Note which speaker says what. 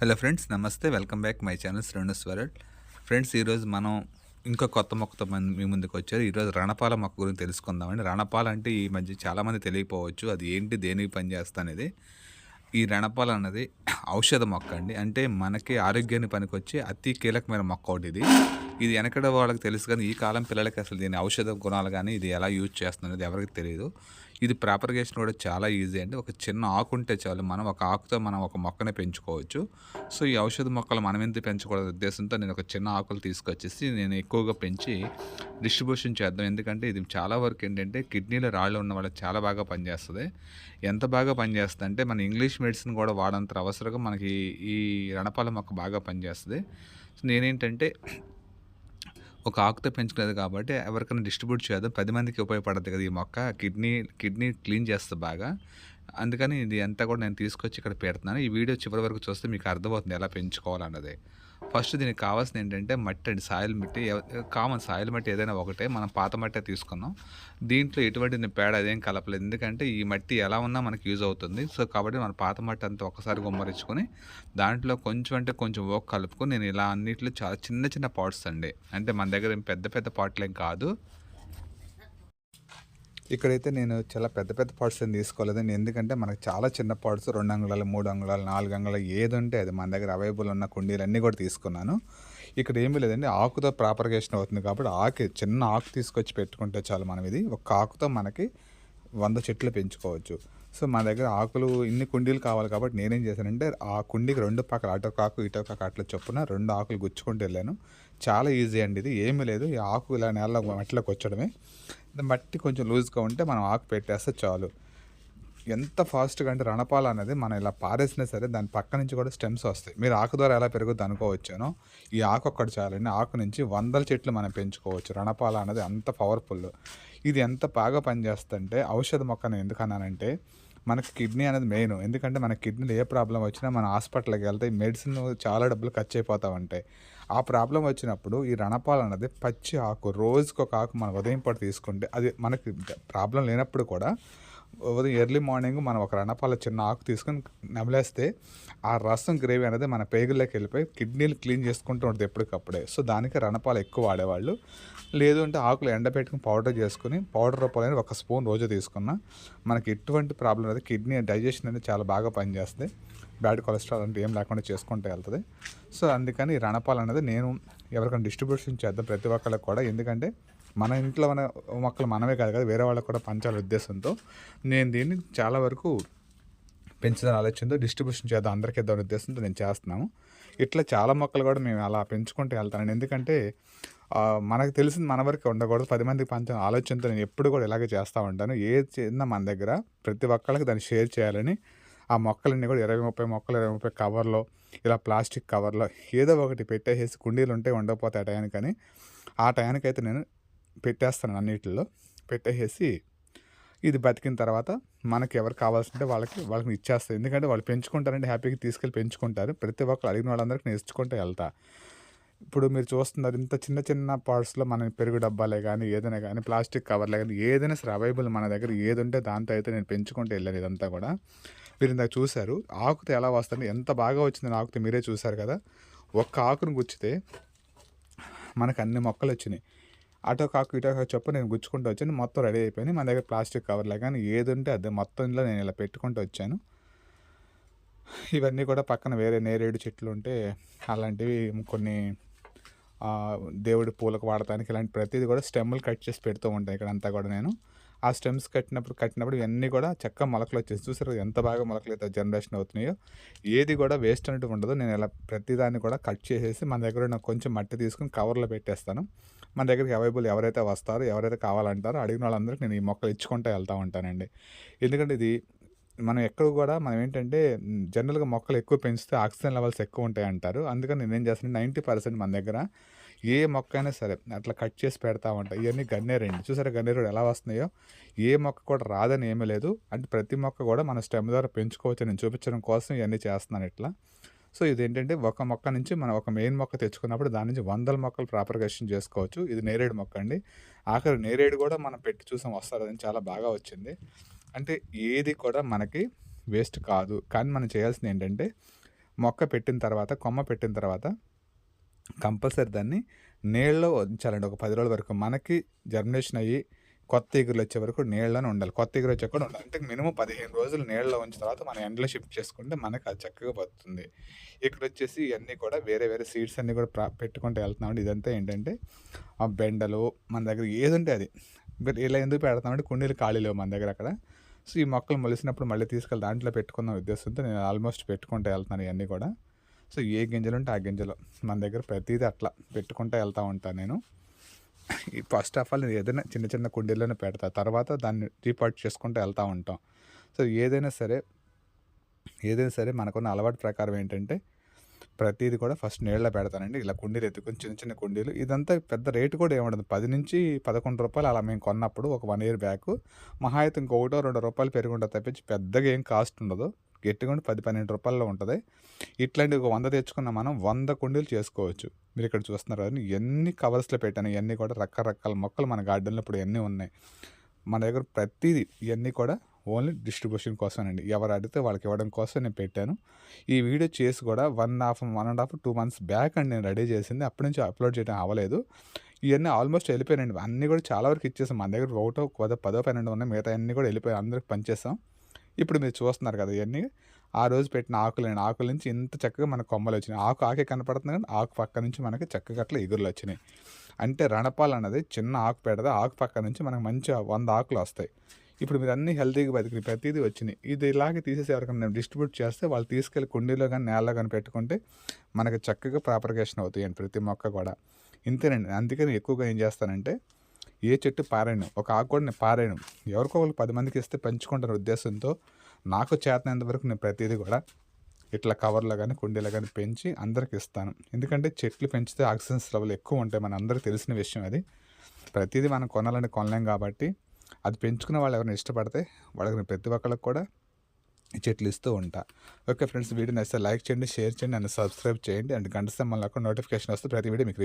Speaker 1: Hello friends నమస్తే welcome back my channel Shrenu world friends ఈరోజు మనం ఇంకా కొత్త మొక్కతో మీ ముందుకు వచ్చారు. ఈరోజు రణపాల మొక్క గురించి తెలుసుకుందామండి. రణపాల అంటే ఈ మధ్య చాలామంది తెలియకపోవచ్చు అది ఏంటి దేనికి పనిచేస్తా అనేది. ఈ రణపాల అన్నది ఔషధ మొక్క అండి. అంటే మనకి ఆరోగ్యాన్ని పనికొచ్చే అతి కీలకమైన మొక్క ఒకటి ఇది. ఇది వెనకడ వాళ్ళకి తెలుసు కానీ ఈ కాలం పిల్లలకి అసలు దీని ఔషధ గుణాలు కానీ ఇది ఎలా యూజ్ చేస్తున్నది ఎవరికి తెలియదు. ఇది ప్రాపర్గేషన్ కూడా చాలా ఈజీ అండి. ఒక చిన్న ఆకు ఉంటే చాలు మనం ఒక ఆకుతో మనం ఒక మొక్కని పెంచుకోవచ్చు. సో ఈ ఔషధ మొక్కలు మనం ఎందుకు పెంచకూడదు ఉద్దేశంతో నేను ఒక చిన్న ఆకులు తీసుకొచ్చేసి నేను ఎక్కువగా పెంచి డిస్ట్రిబ్యూషన్ చేద్దాం. ఎందుకంటే ఇది చాలా వరకు ఏంటంటే కిడ్నీలో రాళ్ళు ఉన్న వాళ్ళకి చాలా బాగా పనిచేస్తుంది. ఎంత బాగా పనిచేస్తుంది అంటే మన ఇంగ్లీష్ మెడిసిన్ కూడా వాడంత అవసరంగా మనకి ఈ రణపాల మొక్క బాగా పనిచేస్తుంది. సో నేనేంటంటే ఒక ఆకుతో పెంచుకునేది కాబట్టి ఎవరికైనా డిస్ట్రిబ్యూట్ చేయదు పది మందికి ఉపయోగపడద్దు కదా ఈ మొక్క. కిడ్నీ కిడ్నీ క్లీన్ చేస్తుంది బాగా. అందుకని ఇది అంతా కూడా నేను తీసుకొచ్చి ఇక్కడ పెడుతున్నాను. ఈ వీడియో చివరి వరకు చూస్తే మీకు అర్థమవుతుంది ఎలా పెంచుకోవాలన్నది. ఫస్ట్ దీనికి కావాల్సింది ఏంటంటే మట్టి అండి సాయిల్ మట్టి. కామన్ సాయిల్ మట్టి ఏదైనా ఒకటే మనం పాత మట్టే తీసుకున్నాం. దీంట్లో ఎటువంటి పేడ అదేం కలపలేదు. ఎందుకంటే ఈ మట్టి ఎలా ఉన్నా మనకి యూజ్ అవుతుంది. సో కాబట్టి మన పాత మట్టి అంతా ఒకసారి గుమ్మరించుకొని దాంట్లో కొంచెం అంటే కొంచెం ఓక్ కలుపుకొని నేను ఇలా అన్నిట్లో చాలా చిన్న చిన్న పాట్స్ అండి. అంటే మన దగ్గర పెద్ద పెద్ద పాట్లు ఏం కాదు. ఇక్కడైతే నేను చాలా పెద్ద పెద్ద పార్ట్స్ ఏం తీసుకోలేదండి ఎందుకంటే మనకు చాలా చిన్న పార్ట్స్ రెండు అంగుళాలు మూడు అంగుళాలు నాలుగు అంగుళాలు ఏది ఉంటే అది మన దగ్గర అవైలబుల్ ఉన్న కుండీలన్నీ కూడా తీసుకున్నాను. ఇక్కడ ఏమీ లేదండి ఆకుతో ప్రాపర్గేషన్ అవుతుంది కాబట్టి ఆకు చిన్న ఆకు తీసుకొచ్చి పెట్టుకుంటే చాలు మనం ఇది. ఒక ఆకుతో మనకి వంద చెట్లు పెంచుకోవచ్చు. సో మా దగ్గర ఆకులు ఇన్ని కుండీలు కావాలి కాబట్టి నేనేం చేశానంటే ఆ కుండీకి రెండు పక్కల అటో కాకు కాకు అట్లా చొప్పున రెండు ఆకులు గుచ్చుకుంటూ వెళ్ళాను. చాలా ఈజీ అండి ఇది. ఏమీ లేదు. ఈ ఆకు ఇలా నేల మట్టిలోకి వచ్చడమే. మట్టి కొంచెం లూజ్గా ఉంటే మనం ఆకు పెట్టేస్తే చాలు. ఎంత ఫాస్ట్గా అంటే రణపాల అనేది మనం ఇలా పారేసినా సరే దాని పక్క నుంచి కూడా స్టెమ్స్ వస్తాయి. మీరు ఆకు ద్వారా ఎలా పెరుగుద్ది అనుకోవచ్చానో ఈ ఆకు ఒక్కటి చాలండి. ఆకు నుంచి వందల చెట్లు మనం పెంచుకోవచ్చు. రణపాల అనేది అంత పవర్ఫుల్. ఇది ఎంత బాగా పనిచేస్తుంటే ఔషధ మొక్కను ఎందుకన్నానంటే మనకి కిడ్నీ అనేది మెయిన్. ఎందుకంటే మన కిడ్నీలో ఏ ప్రాబ్లం వచ్చినా మన హాస్పిటల్కి వెళ్తే మెడిసిన్ చాలా డబ్బులు ఖర్చు అయిపోతూ ఉంటాయి ఆ ప్రాబ్లం వచ్చినప్పుడు ఈ రణపాలు అనేది పచ్చి ఆకు రోజుకి ఒక ఆకు మనం ఉదయం పాటు తీసుకుంటే అది మనకి ప్రాబ్లం లేనప్పుడు కూడా ఉదయం ఎర్లీ మార్నింగ్ మనం ఒక రణపాల చిన్న ఆకు తీసుకొని నమిలేస్తే ఆ రసం గ్రేవీ అనేది మన పేగుల్లోకి వెళ్ళిపోయి కిడ్నీలు క్లీన్ చేసుకుంటూ ఉంటుంది ఎప్పటికప్పుడే. సో దానికి రణపాలు ఎక్కువ వాడేవాళ్ళు. లేదు అంటే ఆకులు ఎండబెట్టుకుని పౌడర్ చేసుకుని పౌడర్ రూపాయలు ఒక స్పూన్ రోజు తీసుకున్న మనకి ఎటువంటి ప్రాబ్లం అయితే కిడ్నీ డైజెషన్ అనేది చాలా బాగా పనిచేస్తుంది. బ్యాడ్ కొలెస్ట్రాల్ అంటే ఏం లేకుండా చేసుకుంటే వెళ్తుంది. సో అందుకని రణపాలు అనేది నేను ఎవరికైనా డిస్ట్రిబ్యూషన్ చేద్దాం ప్రతి ఒక్కళ్ళకి కూడా. ఎందుకంటే మన ఇంట్లో మన మొక్కలు మనమే కాదు కదా వేరే వాళ్ళకి కూడా పంచాల ఉద్దేశంతో నేను దీన్ని చాలా వరకు పెంచిన ఆలోచనతో డిస్ట్రిబ్యూషన్ చేద్దాం అందరికీ ఇద్దాం ఉద్దేశంతో నేను చేస్తున్నాము ఇట్లా చాలా మొక్కలు కూడా మేము అలా పెంచుకుంటూ వెళ్తాను. ఎందుకంటే మనకు తెలిసింది మన వరకు ఉండకూడదు. పది మందికి పంచిన ఆలోచనతో నేను ఎప్పుడు కూడా ఇలాగే చేస్తూ ఉంటాను. ఏ చిన్న మన దగ్గర ప్రతి ఒక్కళ్ళకి దాన్ని షేర్ చేయాలని ఆ మొక్కలన్నీ కూడా ఇరవై ముప్పై మొక్కలు ఇరవై ముప్పై కవర్లో ఇలా ప్లాస్టిక్ కవర్లో ఏదో ఒకటి పెట్టేసేసి కుండీలు ఉంటే ఉండకపోతే ఆ టయానికని ఆ టయానికి అయితే నేను పెట్టేస్తాను అన్నిటిలో. పెట్టేసేసి ఇది బతికిన తర్వాత మనకి ఎవరు కావాల్సింటే వాళ్ళకి వాళ్ళకి ఇచ్చేస్తాయి ఎందుకంటే వాళ్ళు పెంచుకుంటారంటే హ్యాపీగా తీసుకెళ్ళి పెంచుకుంటారు. ప్రతి ఒక్కరు అడిగిన వాళ్ళందరికీ నేర్చుకుంటూ వెళ్తా. ఇప్పుడు మీరు చూస్తున్నారు ఇంత చిన్న చిన్న పార్ట్స్లో మన పెరుగు డబ్బాలే కానీ ఏదైనా కానీ ప్లాస్టిక్ కవర్లే కానీ ఏదైనా సరే అవైబుల్ మన దగ్గర ఏది ఉంటే దాంతో అయితే నేను పెంచుకుంటూ వెళ్ళాను ఇదంతా కూడా. మీరు ఇందాక చూశారు ఆకుతో ఎలా వస్తుంది ఎంత బాగా వచ్చింది ఆకుతో మీరే చూశారు కదా. ఒక్క ఆకును గుచ్చితే మనకు అన్ని మొక్కలు వచ్చినాయి. అటో కాకు ఇటో కాకు చెప్పు నేను గుచ్చుకుంటూ వచ్చాను. మొత్తం రెడీ అయిపోయింది. మన దగ్గర ప్లాస్టిక్ కవర్లే కానీ ఏది ఉంటే అదే ఇలా నేను ఇలా పెట్టుకుంటూ వచ్చాను. ఇవన్నీ కూడా పక్కన వేరే నేరేడు చెట్లు ఉంటే అలాంటివి కొన్ని దేవుడి పూలకు వాడటానికి ఇలాంటి ప్రతిదీ కూడా స్టెమ్లు కట్ చేసి పెడుతూ ఉంటాయి ఇక్కడ అంతా కూడా నేను. ఆ స్టెమ్స్ కట్టినప్పుడు కట్టినప్పుడు ఇవన్నీ కూడా చక్క మొలకలు వచ్చేసి చూసారు ఎంత బాగా మొలకలు అయితే జనరేషన్ అవుతున్నాయో. ఏది కూడా వేస్ట్ అనేవి ఉండదు. నేను ఇలా ప్రతిదాన్ని కూడా కట్ చేసేసి మన దగ్గర ఉన్న కొంచెం మట్టి తీసుకుని కవర్లో పెట్టేస్తాను. మన దగ్గరికి అవైలబుల్ ఎవరైతే వస్తారో ఎవరైతే కావాలంటారో అడిగిన వాళ్ళందరికీ నేను ఈ మొక్కలు ఇచ్చుకుంటూ వెళ్తూ ఉంటానండి. ఎందుకంటే ఇది మనం ఎక్కడ కూడా మనం ఏంటంటే జనరల్గా మొక్కలు ఎక్కువ పెంచితే ఆక్సిజన్ లెవెల్స్ ఎక్కువ ఉంటాయి అంటారు అందుకని నేనేం చేస్తాను నైంటీ పర్సెంట్ మన దగ్గర ఏ మొక్క అయినా సరే అట్లా కట్ చేసి పెడతా ఉంటాయి ఇవన్నీ గన్నేరండి. చూసారా గన్నేరు ఎలా వస్తున్నాయో? ఏ మొక్క కూడా రాదని ఏమీ లేదు. అంటే ప్రతి మొక్క కూడా మన స్టెమ్ ద్వారా పెంచుకోవచ్చు నేను చూపించడం కోసం ఇవన్నీ చేస్తున్నాను ఇట్లా. సో ఇది ఏంటంటే ఒక మొక్క నుంచి మనం ఒక మెయిన్ మొక్క తెచ్చుకున్నప్పుడు దాని నుంచి వందల మొక్కలు ప్రాపర్గేషన్ చేసుకోవచ్చు. ఇది నేరేడు మొక్క అండి. ఆఖరి నేరేడు కూడా మనం పెట్టి చూసాం వస్తారు చాలా బాగా వచ్చింది. అంటే ఏది కూడా మనకి వేస్ట్ కాదు. కానీ మనం చేయాల్సింది ఏంటంటే మొక్క పెట్టిన తర్వాత కొమ్మ పెట్టిన తర్వాత కంపల్సరీ దాన్ని నీళ్ళలో ఉంచాలండి. ఒక పది రోజుల వరకు మనకి జర్మినేషన్ అయ్యి కొత్త ఎగురులు వచ్చే వరకు నీళ్ళలోనే ఉండాలి. కొత్త ఎగురు వచ్చే కూడా ఉండాలి. అంటే మినిమం పదిహేను రోజులు నీళ్ళలో ఉంచిన తర్వాత మనం ఎండలో షిఫ్ట్ చేసుకుంటే మనకి అది చక్కగా పడుతుంది ఇక్కడ వచ్చేసి ఇవన్నీ కూడా వేరే వేరే సీడ్స్ అన్నీ కూడా ప్రా పెట్టుకుంటూ వెళ్తున్నామండి ఇదంతా ఏంటంటే ఆ బెండలు మన దగ్గర ఏది ఉంటే అది ఇలా ఎందుకు పెడతామంటే కుండీలు ఖాళీ లేవు మన దగ్గర అక్కడ. సో ఈ మొక్కలు మొలిసినప్పుడు మళ్ళీ తీసుకెళ్ళి దాంట్లో పెట్టుకుందాం ఉద్దేశంతో నేను ఆల్మోస్ట్ పెట్టుకుంటూ వెళ్తున్నాను ఇవన్నీ కూడా. సో ఏ గింజలు ఉంటే ఆ గింజలు మన దగ్గర ప్రతిదీ అట్లా పెట్టుకుంటూ వెళ్తూ ఉంటాను నేను. ఫస్ట్ ఆఫ్ ఆల్ నేను ఏదైనా చిన్న చిన్న కుండీల్లోనే పెడతా తర్వాత దాన్ని రీపార్ట్ చేసుకుంటూ వెళ్తూ ఉంటాం. సో ఏదైనా సరే ఏదైనా సరే మనకున్న అలవాటు ప్రకారం ఏంటంటే ప్రతిదీ కూడా ఫస్ట్ నీళ్ళలో పెడతానండి. ఇలా కుండీలు ఎత్తుకొని చిన్న చిన్న కుండీలు. ఇదంతా పెద్ద రేటు కూడా ఏముండదు. పది నుంచి పదకొండు రూపాయలు అలా మేము కొన్నప్పుడు ఒక వన్ ఇయర్ బ్యాక్ మహా అయితే ఇంకొకటో రెండు రూపాయలు పెరుగుంటుంది తప్పించి పెద్దగా ఏం కాస్ట్ ఉండదు. గట్టిగా ఉండి పది పన్నెండు రూపాయల్లో ఉంటుంది. ఇట్లాంటి ఒక వంద తెచ్చుకున్న మనం వంద కుండీలు చేసుకోవచ్చు. మీరు ఇక్కడ చూస్తున్నారు కదా ఎన్ని కవర్స్లో పెట్టాను ఇవన్నీ కూడా రకరకాల మొక్కలు మన గార్డెన్లో ఇప్పుడు ఎన్ని ఉన్నాయి. మన దగ్గర ప్రతిదీ ఇవన్నీ కూడా ఓన్లీ డిస్ట్రిబ్యూషన్ కోసమేనండి. ఎవరు అడిగితే వాళ్ళకి ఇవ్వడం కోసం నేను పెట్టాను. ఈ వీడియో చేసి కూడా one half one and half two months back అండి నేను రెడీ చేసింది. అప్పటి నుంచి అప్లోడ్ చేయడం అవ్వలేదు. ఇవన్నీ ఆల్మోస్ట్ వెళ్ళిపోయానండి అన్నీ కూడా చాలా వరకు ఇచ్చేసాం. మన దగ్గర ఒకటో పదో పదో పన్నెండు ఉన్నాయి. మిగతా అన్నీ కూడా వెళ్ళిపోయి అందరికి పనిచేస్తాం ఇప్పుడు మీరు చూస్తున్నారు కదా ఇవన్నీ ఆ రోజు పెట్టిన ఆకులండి. ఆకుల నుంచి ఇంత చక్కగా మనకు కొమ్మలు వచ్చినాయి. ఆకు ఆకే కనపడుతుంది కానీ ఆకు పక్క నుంచి మనకి చక్కగా అట్లా ఎగురులు వచ్చినాయి. అంటే రణపాలు అన్నది చిన్న ఆకు పెడదా. ఆకు పక్క నుంచి మనకు మంచి వంద ఆకులు వస్తాయి. ఇప్పుడు మీరు అన్ని హెల్తీగా బతికి ప్రతిదీ వచ్చినాయి. ఇది ఇలాగే తీసేసి ఎవరికైనా డిస్ట్రిబ్యూట్ చేస్తే వాళ్ళు తీసుకెళ్ళి కుండీలో కానీ నేలలో కానీ పెట్టుకుంటే మనకి చక్కగా ప్రాపర్గేషన్ అవుతాయండి ప్రతి మొక్క కూడా. ఇంతేనండి. అందుకని ఎక్కువగా ఏం చేస్తానంటే ఏ చెట్టు పారాయణం ఒక ఆకు కూడా నేను పారాయణం ఎవరికో వాళ్ళు పది మందికి ఇస్తే పెంచుకుంటారు ఉద్దేశంతో నాకు చేతనంత వరకు నేను ప్రతిదీ కూడా ఇట్లా కవర్లో కానీ కుండీలో కానీ పెంచి అందరికి ఇస్తాను. ఎందుకంటే చెట్లు పెంచితే ఆక్సిజన్ లెవెల్ ఎక్కువ ఉంటాయి. మన అందరికీ తెలిసిన విషయం అది. ప్రతిదీ మనం కొనాలని కొనలేం కాబట్టి అది పెంచుకున్న వాళ్ళు ఎవరైనా ఇష్టపడితే వాళ్ళకి నేను ప్రతి ఒక్కళ్ళకి కూడా ఈ చెట్లు ఇస్తూ ఉంటా. ఓకే ఫ్రెండ్స్ వీడియో నచ్చితే లైక్ చేయండి షేర్ చేయండి అండ్ సబ్స్క్రైబ్ చేయండి. అండ్ గంట మళ్ళీ నోటిఫికేషన్ వస్తే ప్రతి వీడియో మీకు